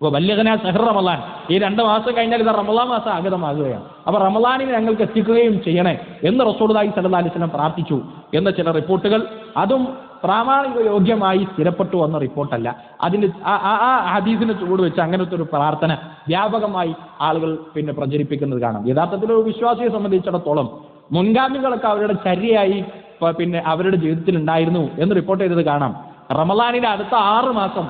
അപ്പോൾ വല്യകന സഹർ റമലാൻ ഈ രണ്ട് മാസം കഴിഞ്ഞാൽ ഇത് റമലാൻ മാസം ആഗതമാകുകയാണ്. അപ്പോൾ റമലാനിനെ ഞങ്ങൾക്ക് എത്തിക്കുകയും ചെയ്യണേ എന്ന് അലൈഹി വസല്ലം പ്രാർത്ഥിച്ചു എന്ന ചില റിപ്പോർട്ടുകൾ. അതും പ്രാമാണിക യോഗ്യമായി സ്ഥിരപ്പെട്ടു വന്ന റിപ്പോർട്ടല്ല. അതിന് ആ ഹദീസിന് ചൂട് വെച്ച് അങ്ങനത്തെ ഒരു പ്രാർത്ഥന വ്യാപകമായി ആളുകൾ പിന്നെ പ്രചരിപ്പിക്കുന്നത് കാണാം. യഥാർത്ഥത്തിൽ ഒരു വിശ്വാസിയെ സംബന്ധിച്ചിടത്തോളം മുൻഗാമികളൊക്കെ അവരുടെ ചര്യയായി പിന്നെ അവരുടെ ജീവിതത്തിൽ ഉണ്ടായിരുന്നു എന്ന് റിപ്പോർട്ട് ചെയ്തത് കാണാം. റമലാനിലെ അടുത്ത ആറ് മാസം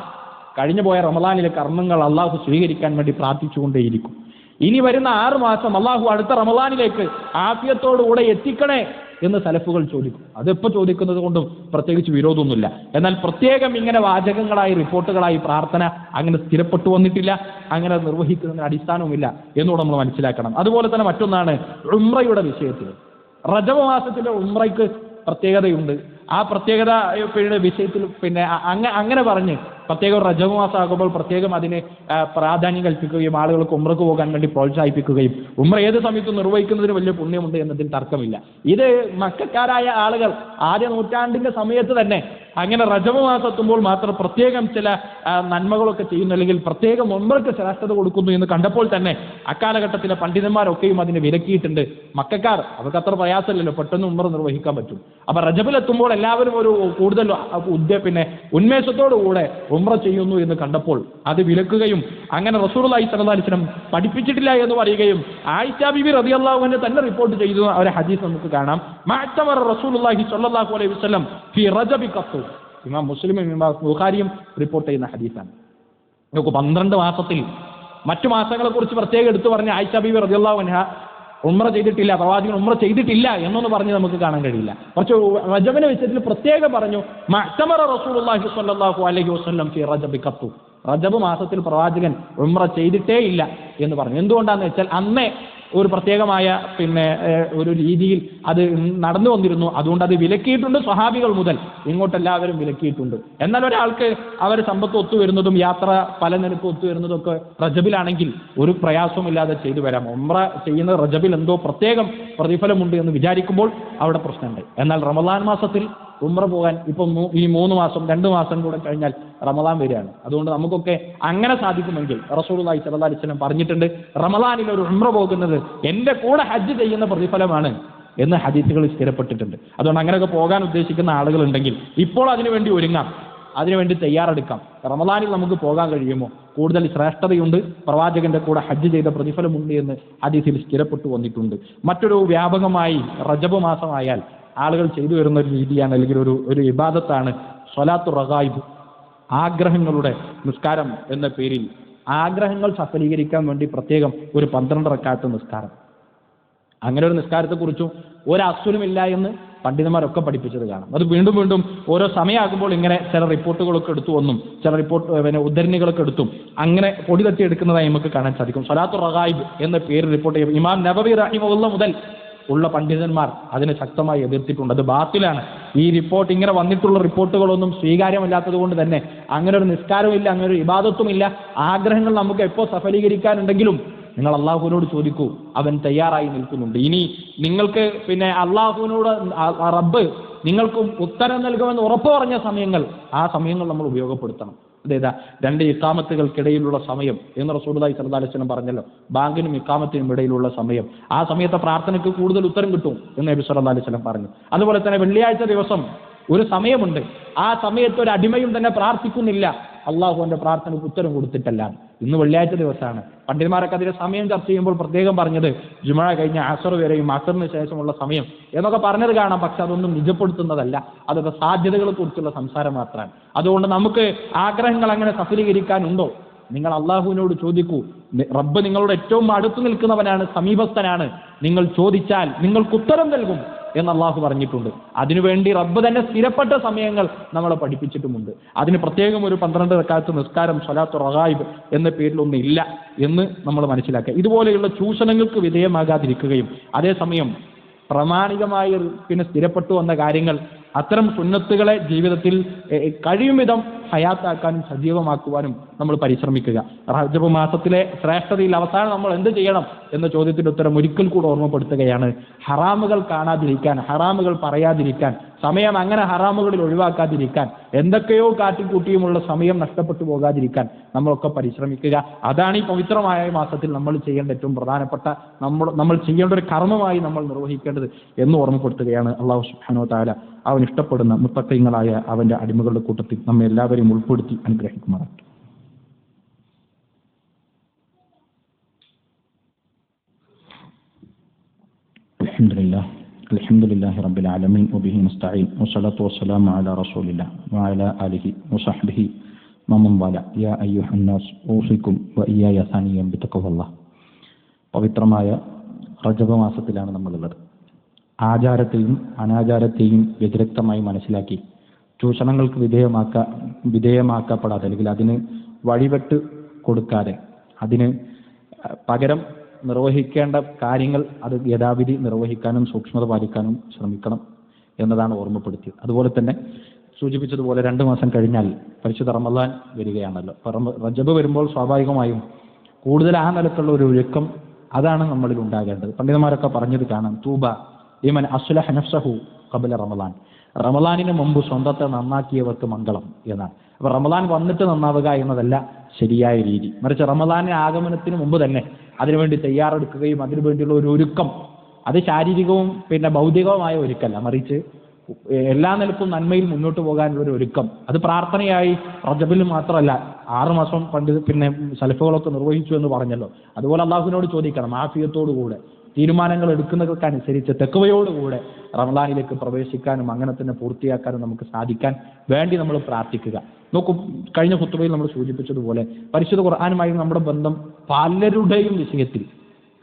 കഴിഞ്ഞു പോയ റമലാനിലെ കർമ്മങ്ങൾ അള്ളാഹു സ്വീകരിക്കാൻ വേണ്ടി പ്രാർത്ഥിച്ചുകൊണ്ടേയിരിക്കും. ഇനി വരുന്ന ആറ് മാസം അള്ളാഹു അടുത്ത റമലാനിലേക്ക് ആഫിയത്തോടുകൂടെ എത്തിക്കണേ എന്ന് സലഫുകൾ ചോദിക്കും. അതെപ്പോൾ ചോദിക്കുന്നത് കൊണ്ടും പ്രത്യേകിച്ച് വിരോധമൊന്നുമില്ല. എന്നാൽ പ്രത്യേകം ഇങ്ങനെ വാചകങ്ങളായി റിപ്പോർട്ടുകളായി പ്രാർത്ഥന അങ്ങനെ സ്ഥിരപ്പെട്ടു വന്നിട്ടില്ല അങ്ങനെ നിർവഹിക്കുന്നതിന് അടിസ്ഥാനവുമില്ല എന്നുകൂടെ നമ്മൾ മനസ്സിലാക്കണം. അതുപോലെ തന്നെ മറ്റൊന്നാണ് ഉമ്രയുടെ വിഷയത്തിൽ. റജബ മാസത്തിലെ ഉംറയ്ക്ക് പ്രത്യേകതയുണ്ട്. ആ പ്രത്യേകത പിന്നെ വിഷയത്തിൽ പിന്നെ അങ്ങ അങ്ങനെ പറഞ്ഞ് പ്രത്യേകം റജബ മാസമാകുമ്പോൾ പ്രത്യേകം അതിന് പ്രാധാന്യം കൽപ്പിക്കുകയും ആളുകൾക്ക് ഉമ്രക്ക് പോകാൻ വേണ്ടി പ്രോത്സാഹിപ്പിക്കുകയും. ഉമ്ര ഏത് സമയത്തും നിർവഹിക്കുന്നതിന് വലിയ പുണ്യമുണ്ട് എന്നതിൽ തർക്കമില്ല. ഇത് മക്കാരായ ആളുകൾ ആദ്യ നൂറ്റാണ്ടിന്റെ സമയത്ത് തന്നെ അങ്ങനെ റജബ് മാസം എത്തുമ്പോൾ മാത്രം പ്രത്യേകം ചില നന്മകളൊക്കെ ചെയ്യുന്നു അല്ലെങ്കിൽ പ്രത്യേകം ഒമ്പർക്ക് ശ്രേഷ്ഠത കൊടുക്കുന്നു എന്ന് കണ്ടപ്പോൾ തന്നെ അക്കാലഘട്ടത്തിലെ പണ്ഡിതന്മാരൊക്കെയും അതിനെ വിലക്കിയിട്ടുണ്ട്. മക്കാർ അവർക്ക് അത്ര പ്രയാസമില്ലല്ലോ പെട്ടെന്ന് ഉമ്മർ നിർവഹിക്കാൻ പറ്റും. അപ്പൊ റജബിലെത്തുമ്പോൾ എല്ലാവരും ഒരു കൂടുതൽ ഉദ്യ പിന്നെ ഉന്മേഷത്തോടു കൂടെ ഉമ്ര ചെയ്യുന്നു എന്ന് കണ്ടപ്പോൾ അത് വിലക്കുകയും അങ്ങനെ റസൂർലായി സലഹ്ലിസ്ലം പഠിപ്പിച്ചിട്ടില്ല എന്ന് പറയുകയും ആയിഷ ബിബി റതിയല്ലാഹുവിനെ തന്നെ റിപ്പോർട്ട് ചെയ്തു. അവരെ ഹദീസ് നമുക്ക് കാണാം. മാറ്റമർ റസൂലുള്ളാഹി സ്വല്ലല്ലാഹു അലൈഹി വസല്ലം ഫി റജബി ഖത്തു ഇമാം മുസ്ലിമും ഇമാം ബുഖാരിയും റിപ്പോർട്ട് ചെയ്യുന്ന ഹദീസാണ്. നോക്കൂ പന്ത്രണ്ട് മാസത്തിൽ മറ്റു മാസങ്ങളെ കുറിച്ച് പ്രത്യേകം എടുത്തു പറഞ്ഞ ആയിഷ ബീബി റളിയല്ലാഹു അൻഹ ഉമ്ര ചെയ്തിട്ടില്ല പ്രവാചകൻ ഉമ്ര ചെയ്തിട്ടില്ല എന്നൊന്ന് പറഞ്ഞ് നമുക്ക് കാണാൻ കഴിയില്ല. കുറച്ച് റജബിനെ വിഷയത്തിൽ പ്രത്യേകം പറഞ്ഞു റസൂലുള്ളാഹി സ്വല്ലല്ലാഹു അലൈഹി വസല്ലം ഫി റജബി കത്തു. റജബ് മാസത്തിൽ പ്രവാചകൻ ഉമ്ര ചെയ്തിട്ടേ ഇല്ല എന്ന് പറഞ്ഞു. എന്തുകൊണ്ടാന്ന് വെച്ചാൽ അന്നേ ഒരു പ്രത്യേകമായ പിന്നെ ഒരു രീതിയിൽ അത് നടന്നു വന്നിരുന്നു. അതുകൊണ്ട് അത് വിലക്കിയിട്ടുണ്ട് സ്വഹാബികൾ മുതൽ. ഇങ്ങോട്ടെല്ലാവരും വിലക്കിയിട്ടുണ്ട്. എന്നാൽ ഒരാൾക്ക് അവർ സമ്പത്ത് ഒത്തുവരുന്നതും യാത്ര പല നിരക്ക് ഒത്തുവരുന്നതും ഒക്കെ റജബിലാണെങ്കിൽ ഒരു പ്രയാസമില്ലാതെ ചെയ്തു വരാം. ഒമ്ര ചെയ്യുന്ന റജബിൽ എന്തോ പ്രത്യേകം പ്രതിഫലമുണ്ട് എന്ന് വിചാരിക്കുമ്പോൾ അവിടെ പ്രശ്നമുണ്ട്. എന്നാൽ റമദാൻ മാസത്തിൽ ഉമ്ര പോകാൻ ഇപ്പം ഈ മൂന്ന് മാസം രണ്ട് മാസം കൂടെ കഴിഞ്ഞാൽ റമദാൻ വരികയാണ്. അതുകൊണ്ട് നമുക്കൊക്കെ അങ്ങനെ സാധിക്കുമെങ്കിൽ റസൂലുള്ളാഹി സ്വല്ലല്ലാഹി അലൈഹി വസല്ലം പറഞ്ഞിട്ടുണ്ട് റമദാനിൽ ഒരു ഉമ്ര പോകുന്നത് എന്റെ കൂടെ ഹജ്ജ് ചെയ്യുന്ന പ്രതിഫലമാണ് എന്ന് ഹദീസുകളിൽ സ്ഥിരപ്പെട്ടിട്ടുണ്ട്. അതുകൊണ്ട് അങ്ങനെയൊക്കെ പോകാൻ ഉദ്ദേശിക്കുന്ന ആളുകളുണ്ടെങ്കിൽ ഇപ്പോൾ അതിനുവേണ്ടി ഒരുങ്ങാം അതിനുവേണ്ടി തയ്യാറെടുക്കാം. റമദാനിൽ നമുക്ക് പോകാൻ കഴിയുമോ? കൂടുതൽ ശ്രേഷ്ഠതയുണ്ട് പ്രവാചകന്റെ കൂടെ ഹജ്ജ് ചെയ്ത പ്രതിഫലമുണ്ട് എന്ന് ഹദീസിൽ സ്ഥിരപ്പെട്ടു വന്നിട്ടുണ്ട്. മറ്റൊരു വ്യാപകമായി റജബ് മാസമായാൽ ആളുകൾ ചെയ്തു വരുന്ന ഒരു രീതിയാണ് അല്ലെങ്കിൽ ഒരു ഒരു വിവാദത്താണ് സ്വലാത്തു റഗായിബ് ആഗ്രഹങ്ങളുടെ നിസ്കാരം എന്ന പേരിൽ. ആഗ്രഹങ്ങൾ സഫലീകരിക്കാൻ വേണ്ടി പ്രത്യേകം ഒരു പന്ത്രണ്ട് റക്കാത്ത നിസ്കാരം. അങ്ങനെ ഒരു നിസ്കാരത്തെക്കുറിച്ചും ഒരു അസുരമില്ല എന്ന് പണ്ഡിതന്മാരൊക്കെ പഠിപ്പിച്ചത് കാണാം. അത് വീണ്ടും വീണ്ടും ഓരോ സമയമാകുമ്പോൾ ഇങ്ങനെ ചില റിപ്പോർട്ടുകളൊക്കെ എടുത്തു വന്നും ചില റിപ്പോർട്ട് പിന്നെ ഉദ്ധരണികളൊക്കെ എടുത്തും അങ്ങനെ പൊടി തട്ടി എടുക്കുന്നതായി നമുക്ക് കാണാൻ സാധിക്കും. സലാത്തു റഹായിബ് എന്ന പേര് റിപ്പോർട്ട് ചെയ്യും ഇമാം നബവി റഹിമുള്ള മുതൽ ഉള്ള പണ്ഡിതന്മാർ അതിനെ ശക്തമായി എതിർത്തിട്ടുണ്ട്. അത് ബാത്തിലാണ്. ഈ റിപ്പോർട്ട് ഇങ്ങനെ വന്നിട്ടുള്ള റിപ്പോർട്ടുകളൊന്നും സ്വീകാര്യമല്ലാത്തത് കൊണ്ട് തന്നെ അങ്ങനെ ഒരു നിസ്കാരമില്ല അങ്ങനെ ഒരു ഇബാദത്തുമില്ല. ആഗ്രഹങ്ങൾ നമുക്ക് എപ്പോൾ സഫലീകരിക്കാനുണ്ടെങ്കിലും നിങ്ങൾ അള്ളാഹുവിനോട് ചോദിക്കൂ അവൻ തയ്യാറായി നിൽക്കുന്നുണ്ട്. ഇനി നിങ്ങൾക്ക് പിന്നെ അള്ളാഹുവിനോട് റബ്ബ് നിങ്ങൾക്ക് ഉത്തരം നൽകുമെന്ന് ഉറപ്പ് പറഞ്ഞ സമയങ്ങൾ ആ സമയങ്ങൾ നമ്മൾ ഉപയോഗപ്പെടുത്തണം. അതേതാ രണ്ട് ഇക്കാമത്തുകൾക്കിടയിലുള്ള സമയം എന്ന് അലൈഹി വസല്ലം പറഞ്ഞല്ലോ. ബാങ്കിനും ഇക്കാമത്തിനും ഇടയിലുള്ള സമയം. ആ സമയത്തെ പ്രാർത്ഥനയ്ക്ക് കൂടുതൽ ഉത്തരം കിട്ടും എന്ന് നബി വസല്ലം പറഞ്ഞു. അതുപോലെ തന്നെ വെള്ളിയാഴ്ച ദിവസം ഒരു സമയമുണ്ട്. ആ സമയത്ത് ഒരു അടിമയും തന്നെ പ്രാർത്ഥിക്കുന്നില്ല. അള്ളാഹു പ്രാർത്ഥന പ്രാർത്ഥനയ്ക്ക് ഉത്തരം കൊടുത്തിട്ടല്ല. ഇന്ന് വെള്ളിയാഴ്ച ദിവസമാണ്. പണ്ഡിതന്മാരൊക്കെ അതിന്റെ സമയം ചർച്ച ചെയ്യുമ്പോൾ പ്രത്യേകം പറഞ്ഞത് ജുമഴ കഴിഞ്ഞ അസർ വരെയും അസറിന് ശേഷമുള്ള സമയം എന്നൊക്കെ പറഞ്ഞത് കാണാം. പക്ഷെ അതൊന്നും നിജപ്പെടുത്തുന്നതല്ല. അതൊക്കെ സാധ്യതകളെ കുറിച്ചുള്ള സംസാരം മാത്രമാണ്. അതുകൊണ്ട് നമുക്ക് ആഗ്രഹങ്ങൾ അങ്ങനെ സഫലീകരിക്കാനുണ്ടോ? നിങ്ങൾ അള്ളാഹുവിനോട് ചോദിക്കൂ. റബ്ബ് നിങ്ങളോട് ഏറ്റവും അടുത്തു നിൽക്കുന്നവനാണ് സമീപസ്ഥനാണ്. നിങ്ങൾ ചോദിച്ചാൽ നിങ്ങൾക്ക് ഉത്തരം നൽകും. എന്ന് അള്ളാഹു പറഞ്ഞിട്ടുണ്ട്. അതിനുവേണ്ടി റബ്ബ് തന്നെ സ്ഥിരപ്പെട്ട സമയങ്ങൾ നമ്മളെ പഠിപ്പിച്ചിട്ടുമുണ്ട്. അതിന് പ്രത്യേകം ഒരു പന്ത്രണ്ട് കാലത്ത് നിസ്കാരം സ്വലാത്ത് റഹായിബ് എന്ന പേരിലൊന്നും ഇല്ല എന്ന് നമ്മൾ മനസ്സിലാക്കുക. ഇതുപോലെയുള്ള ചൂഷണങ്ങൾക്ക് വിധേയമാകാതിരിക്കുകയും അതേസമയം പ്രമാണികമായി പിന്നെ സ്ഥിരപ്പെട്ടു വന്ന കാര്യങ്ങൾ അത്തരം സുന്നത്തുകളെ ജീവിതത്തിൽ കഴിയും വിധം ഹയാത്താക്കാനും സജീവമാക്കുവാനും നമ്മൾ പരിശ്രമിക്കുക. റജബ് മാസത്തിലെ ശ്രേഷ്ഠതയിൽ അവസാനം നമ്മൾ എന്ത് ചെയ്യണം എന്ന ചോദ്യത്തിന്റെ ഉത്തരം ഒരിക്കൽ കൂടെ ഓർമ്മപ്പെടുത്തുകയാണ്. ഹറാമുകൾ കാണാതിരിക്കാൻ ഹറാമുകൾ പറയാതിരിക്കാൻ സമയം അങ്ങനെ ഹറാമുകളിൽ ഒഴിവാക്കാതിരിക്കാൻ എന്തൊക്കെയോ കാട്ടിക്കൂട്ടിയുമുള്ള സമയം നഷ്ടപ്പെട്ടു പോകാതിരിക്കാൻ നമ്മളൊക്കെ പരിശ്രമിക്കുക. അതാണ് ഈ പവിത്രമായ മാസത്തിൽ നമ്മൾ ചെയ്യേണ്ട ഏറ്റവും പ്രധാനപ്പെട്ട നമ്മൾ നമ്മൾ ചെയ്യേണ്ട ഒരു കർമ്മമായി നമ്മൾ നിർവഹിക്കേണ്ടത് എന്ന് ഓർമ്മപ്പെടുത്തുകയാണ് അള്ളാഹു സുഹാനോ താല അവൻ ഇഷ്ടപ്പെടുന്ന മുത്തക്കൈങ്ങളായ അവന്റെ അടിമകളുടെ കൂട്ടത്തിൽ നമ്മെ എല്ലാവരെയും ഉൾപ്പെടുത്തി അനുഗ്രഹിക്കുമാറാണ് الحمد لله الحمد لله رب العالمين وبه نستعين والصلاة والسلام على رسول الله وعلى آله وصحبه മമ്മം വാല യാ അയ്യുഹന്നാസ് ഊസിക്കും വ ഇയായ സാനിയം ബിത്തക്കവല്ല പവിത്രമായ റജബ മാസത്തിലാണ് നമ്മളുള്ളത് ആചാരത്തെയും അനാചാരത്തെയും വ്യതിരക്തമായി മനസ്സിലാക്കി ചൂഷണങ്ങൾക്ക് വിധേയമാക്ക വിധേയമാക്കപ്പെടാതെ അല്ലെങ്കിൽ അതിന് വഴിവെട്ട് കൊടുക്കാതെ അതിന് പകരം നിർവഹിക്കേണ്ട കാര്യങ്ങൾ അത് യഥാവിധി നിർവഹിക്കാനും സൂക്ഷ്മത പാലിക്കാനും ശ്രമിക്കണം എന്നതാണ് ഓർമ്മപ്പെടുത്തിയത്. അതുപോലെ തന്നെ സൂചിപ്പിച്ചതുപോലെ രണ്ട് മാസം കഴിഞ്ഞാൽ പരിശുദ്ധ റമദാൻ വരികയാണല്ലോ. റജബ് വരുമ്പോൾ സ്വാഭാവികമായും കൂടുതൽ ആ നിലക്കുള്ള ഒരു ഒഴുക്കം അതാണ് നമ്മളിൽ ഉണ്ടാകേണ്ടത്. പണ്ഡിതന്മാരൊക്കെ പറഞ്ഞത് കാണാം തൂബ ഈമൻ അസുല ഹനഫ്സഹു കബല റമദാൻ. റമദാനിന് മുമ്പ് സ്വന്തത്തെ നന്നാക്കിയവർക്ക് മംഗളം എന്നാണ്. അപ്പൊ റമദാൻ വന്നിട്ട് നന്നാവുക എന്നതല്ല ശരിയായ രീതി. മറിച്ച് റമദാനിന് ആഗമനത്തിന് മുമ്പ് തന്നെ അതിനുവേണ്ടി തയ്യാറെടുക്കുകയും അതിനുവേണ്ടിയുള്ള ഒരു ഒരുക്കം. അത് ശാരീരികവും പിന്നെ ഭൗതികവുമായ ഒരുക്കല്ല. മറിച്ച് എല്ലാ നിലക്കും നന്മയിൽ മുന്നോട്ട് പോകാനുള്ള ഒരു ഒരുക്കം. അത് പ്രാർത്ഥനയായി റജബിൽ മാത്രമല്ല ആറ് മാസം പണ്ട് പിന്നെ സലഫുകളൊക്കെ നിർവഹിച്ചു എന്ന് പറഞ്ഞല്ലോ. അതുപോലെ അള്ളാഹുവിനോട് ചോദിക്കണം ആഫിയത്തോടുകൂടെ. തീരുമാനങ്ങൾ എടുക്കുന്നതനുസരിച്ച് തെക്കുവയോടുകൂടെ റമദാനിലേക്ക് പ്രവേശിക്കാനും അങ്ങനെ തന്നെ പൂർത്തിയാക്കാനും നമുക്ക് സാധിക്കാൻ വേണ്ടി നമ്മൾ പ്രാർത്ഥിക്കുക. നോക്കൂ കഴിഞ്ഞ കുത്തുവയിൽ നമ്മൾ സൂചിപ്പിച്ചതുപോലെ പരിശുദ്ധ ഖുർആാനുമായി നമ്മുടെ ബന്ധം പലരുടെയും വിഷയത്തിൽ.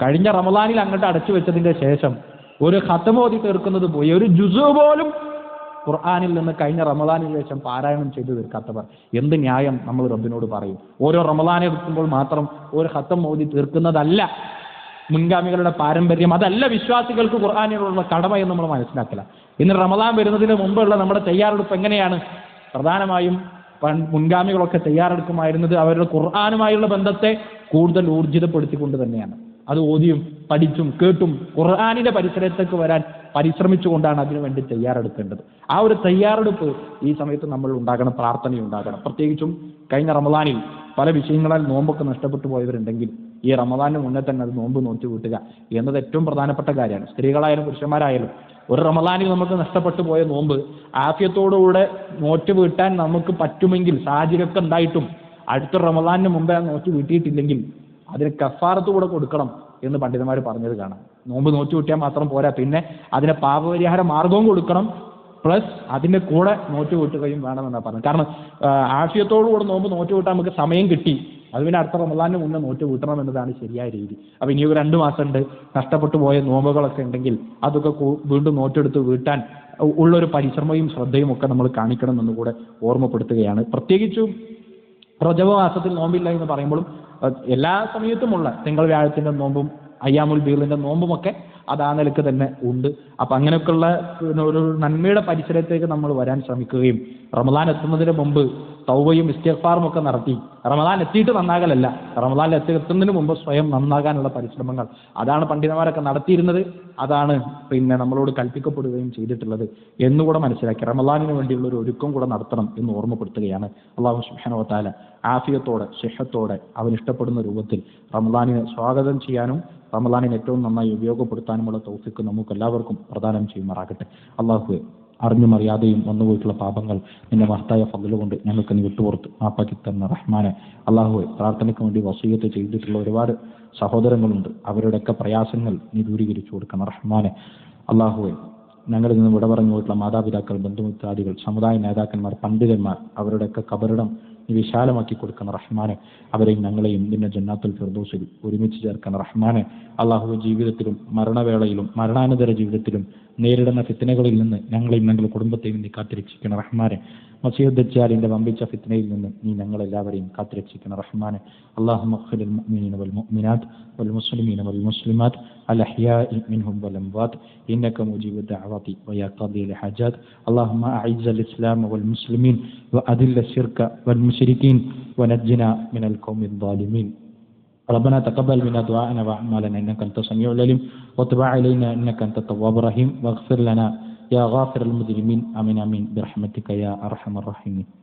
കഴിഞ്ഞ റമദാനിൽ അങ്ങോട്ട് അടച്ചു വെച്ചതിന്റെ ശേഷം ഒരു ഹത്തമോതി തീർക്കുന്നത് പോയി. ഒരു ജുസു പോലും ഖുർആാനിൽ നിന്ന് കഴിഞ്ഞ റമലാനിന് ശേഷം പാരായണം ചെയ്തു തീർക്കാത്തവർ എന്ത് ന്യായം നമ്മൾ റബ്ബിനോട് പറയും. ഓരോ റമലാനെ എടുക്കുമ്പോൾ മാത്രം ഒരു ഹത്തം ഓതി തീർക്കുന്നതല്ല. മുൻഗാമികളുടെ പാരമ്പര്യം അതല്ല വിശ്വാസികൾക്ക് ഖുർആാനിനുള്ള കടമ എന്ന് നമ്മൾ മനസ്സിലാക്കില്ല. ഇന്ന് റമദാൻ വരുന്നതിന് മുമ്പുള്ള നമ്മുടെ തയ്യാറെടുപ്പ് എങ്ങനെയാണ്? പ്രധാനമായും മുൻഗാമികളൊക്കെ തയ്യാറെടുക്കുമായിരുന്നത് അവരുടെ ഖുർആാനുമായുള്ള ബന്ധത്തെ കൂടുതൽ ഊർജിതപ്പെടുത്തിക്കൊണ്ട് തന്നെയാണ്. അത് ഓതിയും പഠിച്ചും കേട്ടും ഖുർആാനിന്റെ പരിസരത്തേക്ക് വരാൻ പരിശ്രമിച്ചുകൊണ്ടാണ് അതിനുവേണ്ടി തയ്യാറെടുക്കേണ്ടത്. ആ ഒരു തയ്യാറെടുപ്പ് ഈ സമയത്ത് നമ്മൾ ഉണ്ടാകണം പ്രാർത്ഥന ഉണ്ടാകണം പ്രത്യേകിച്ചും കഴിഞ്ഞ റമദാനിൽ പല വിഷയങ്ങളാൽ നോമ്പൊക്കെ നഷ്ടപ്പെട്ടു പോയവരുണ്ടെങ്കിൽ ഈ റമദാനിന് മുന്നേ തന്നെ അത് നോമ്പ് നോറ്റ് കൂട്ടുക എന്നത് ഏറ്റവും പ്രധാനപ്പെട്ട കാര്യമാണ്. സ്ത്രീകളായാലും പുരുഷന്മാരായാലും ഒരു റമദാനിൽ നമുക്ക് നഷ്ടപ്പെട്ടു പോയ നോമ്പ് ആഫ്യത്തോടുകൂടെ നോറ്റ് വീട്ടാൻ നമുക്ക് പറ്റുമെങ്കിൽ സാഹചര്യമൊക്കെ ഉണ്ടായിട്ടും അടുത്ത റമദാനിന് മുമ്പേ ആ നോറ്റ് വീട്ടിയിട്ടില്ലെങ്കിൽ അതിന് കഫാറത്ത് കൂടെ കൊടുക്കണം എന്ന് പണ്ഡിതന്മാർ പറഞ്ഞത് കാണാം. നോമ്പ് നോറ്റ് വീട്ടിയാൽ മാത്രം പോരാ. പിന്നെ അതിന് പാപപരിഹാര മാർഗവും കൊടുക്കണം. പ്ലസ് അതിന്റെ കൂടെ നോറ്റ് വീട്ടുകയും വേണമെന്നാണ് പറഞ്ഞത്. കാരണം ആഫ്യത്തോടുകൂടെ നോമ്പ് നോറ്റ് വീട്ടാൻ നമുക്ക് സമയം കിട്ടി. അത് പിന്നെ അടുത്ത റമദാനിന് മുന്നേ നോറ്റ് വീട്ടണം എന്നതാണ് ശരിയായ രീതി. അപ്പൊ ഇനി ഒരു രണ്ട് മാസം ഉണ്ട് നഷ്ടപ്പെട്ടു പോയ നോമ്പുകളൊക്കെ ഉണ്ടെങ്കിൽ അതൊക്കെ വീണ്ടും നോറ്റെടുത്ത് വീട്ടാൻ ഉള്ളൊരു പരിശ്രമവും ശ്രദ്ധയും ഒക്കെ നമ്മൾ കാണിക്കണം എന്ന് കൂടെ ഓർമ്മപ്പെടുത്തുകയാണ്. പ്രത്യേകിച്ചും റജബ മാസത്തിൽ നോമ്പില്ല എന്ന് പറയുമ്പോഴും എല്ലാ സമയത്തുമുള്ള തിങ്കൾ വ്യാഴത്തിന്റെ നോമ്പും അയ്യാമുൽ ബീറിന്റെ നോമ്പുമൊക്കെ അത് ആ നിലയ്ക്ക് തന്നെ ഉണ്ട്. അപ്പൊ അങ്ങനെയൊക്കെയുള്ള ഒരു നന്മയുടെ പരിസരത്തേക്ക് നമ്മൾ വരാൻ ശ്രമിക്കുകയും റമദാൻ എത്തുന്നതിന് മുമ്പ് തൗബയും ഇസ്തിഗ്ഫാറും ഒക്കെ നടത്തി. റമദാൻ എത്തിയിട്ട് നന്നാകലല്ല. റമദാൻ എത്തിയെത്തുന്നതിന് മുമ്പ് സ്വയം നന്നാകാനുള്ള പരിശ്രമങ്ങൾ. അതാണ് പണ്ഡിതന്മാരൊക്കെ നടത്തിയിരുന്നത്. അതാണ് പിന്നെ നമ്മളോട് കൽപ്പിക്കപ്പെടുകയും ചെയ്തിട്ടുള്ളത് എന്നുകൂടെ മനസ്സിലാക്കി. റമദാനിന് വേണ്ടിയുള്ള ഒരു ഒരുക്കം കൂടെ നടത്തണം എന്ന് ഓർമ്മപ്പെടുത്തുകയാണ് അള്ളാഹു സുബ്ഹാനഹു വതആല. ആഫിയത്തോടെ ശിഹത്തോടെ അവൻ ഇഷ്ടപ്പെടുന്ന രൂപത്തിൽ റമദാനിനെ സ്വാഗതം ചെയ്യാനും റമദാനിനെ ഏറ്റവും നന്നായി ഉപയോഗപ്പെടുത്താനുമുള്ള തൗഫിക്ക് നമുക്ക് എല്ലാവർക്കും പ്രദാനം ചെയ്യുമാറാകട്ടെ. അള്ളാഹു അറിഞ്ഞും അറിയാതെയും വന്നുപോയിട്ടുള്ള പാപങ്ങൾ നിന്റെ മഹത്തായ ഫകൽ കൊണ്ട് ഞങ്ങൾക്ക് നീ വിട്ടുപുറത്ത് മാപ്പാക്കി തന്ന റഹ്മാനെ. അള്ളാഹുവെ പ്രാർത്ഥനയ്ക്ക് വേണ്ടി വസീയത്ത് ചെയ്തിട്ടുള്ള ഒരുപാട് സഹോദരങ്ങളുണ്ട്. അവരുടെയൊക്കെ പ്രയാസങ്ങൾ നീ ദൂരീകരിച്ചു കൊടുക്കണം റഹ്മാനെ. അള്ളാഹുവെ ഞങ്ങളിൽ നിന്ന് വിട പറഞ്ഞു പോയിട്ടുള്ള മാതാപിതാക്കൾ ബന്ധുമിത്രാദികൾ സമുദായ നേതാക്കന്മാർ പണ്ഡിതന്മാർ അവരുടെയൊക്കെ കബറിടം വിശാലമാക്കി കൊടുക്കണം റഹ്മാനെ അവരെയും ഞങ്ങളെയും നിന്നെ ജന്നാത്തുൽ ഫിർദോസിൽ ഒരുമിച്ച് ചേർക്കണം റഹ്മാനെ അള്ളാഹു ജീവിതത്തിലും മരണവേളയിലും മരണാനന്തര ജീവിതത്തിലും നേരിടുന്ന ഫിത്തനകളിൽ നിന്ന് ഞങ്ങളെയും ഞങ്ങളുടെ കുടുംബത്തെയും നീ കാത്തിരക്ഷിക്കണം റഹ്മാനെ. മസീദ് ദജ്ജാലിന്റെ വമ്പിച്ച ഫിത്തനയിൽ നിന്ന് നീ ഞങ്ങളെല്ലാവരെയും കാത്തിരക്ഷിക്കണം റഹ്മാനെ അള്ളാഹു മഖ്ഫിൽ المؤمنين والمؤمنات والمسلمين والمسلمات الأحياء منهم والأموات إنك مجيب الدعوات ويا قاضي الحاجات اللهم أعز الإسلام والمسلمين وأذل الشرك والمشركين ونجنا من القوم الظالمين ربنا تقبل منا دعاءنا وأعمالنا إنك أنت السميع العليم وتب علينا إنك أنت التواب الرحيم واغفر لنا يا غافر المذنبين آمين آمين برحمتك يا أرحم الراحمين.